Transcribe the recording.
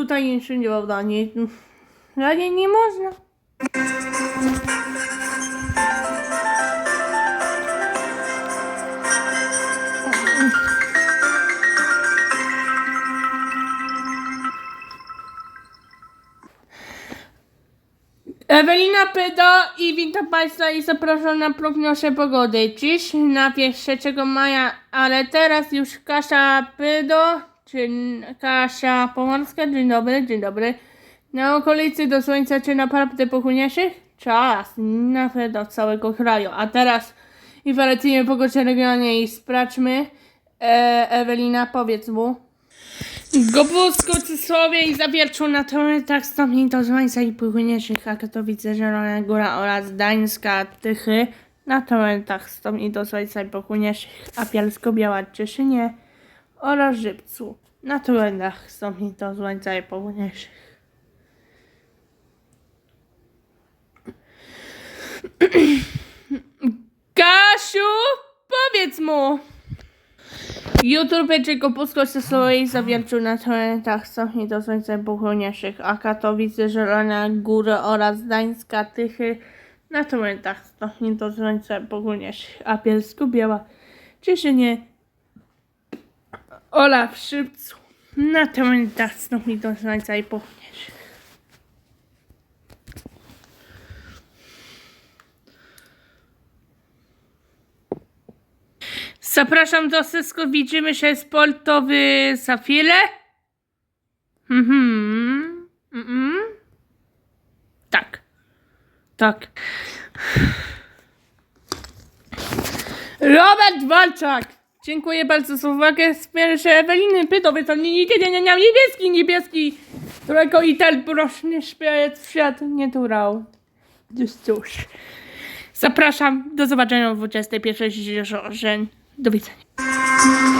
Tutaj jeszcze nie prawda, nie. Można. Ewelina Pydo i witam Państwa i zapraszam na prognoszę pogody. Dziś na wieś 3 maja, ale teraz już Kasia Pydo, czy Kasia Pomorska, dzień dobry, dzień dobry. Na okolicy do słońca, czy naprawdę pochłonieszych? Czas, nawet do całego kraju. A teraz informacyjnie pogody regionie i sprawdźmy. E, Ewelina, powiedz mu. Gobusku, Cysłowie i Zawierczu na terenach stopni do Złańca i Płynieszych, a Katowice, Zielona Góra oraz Gdańska, Tychy na terenach stopni do Złańca i Płynieszych, a Bielsko-Biała, Cieszynie oraz Żybcu na terenach stopni do Złańca i Płynieszych. Kasiu, powiedz mu! YouTube czy Kopusko Stosowej zawiercił na terenach stopni do słońca pochłonieszych, a Katowice, Zielona Góra oraz Gdańska, Tychy. Na terenach stopni do słońca pochłonieszych, a Bielsku Biała, Cieszynie w Szybcu na terenach stopni do słońca i pochłonieszych. Zapraszam do Sysko, widzimy się sportowy za chwilę. Mhm. Mhm. Tak. Tak. Robert Walczak! Dziękuję bardzo za uwagę. Pierwsze Eweliny Pytowy, to nie, nie, nie, nie, nie, niebieski, niebieski. Którego i ten proszny szpiec świat nie turał. Cóż, cóż. Zapraszam. Do zobaczenia o 21.00. Do widzenia.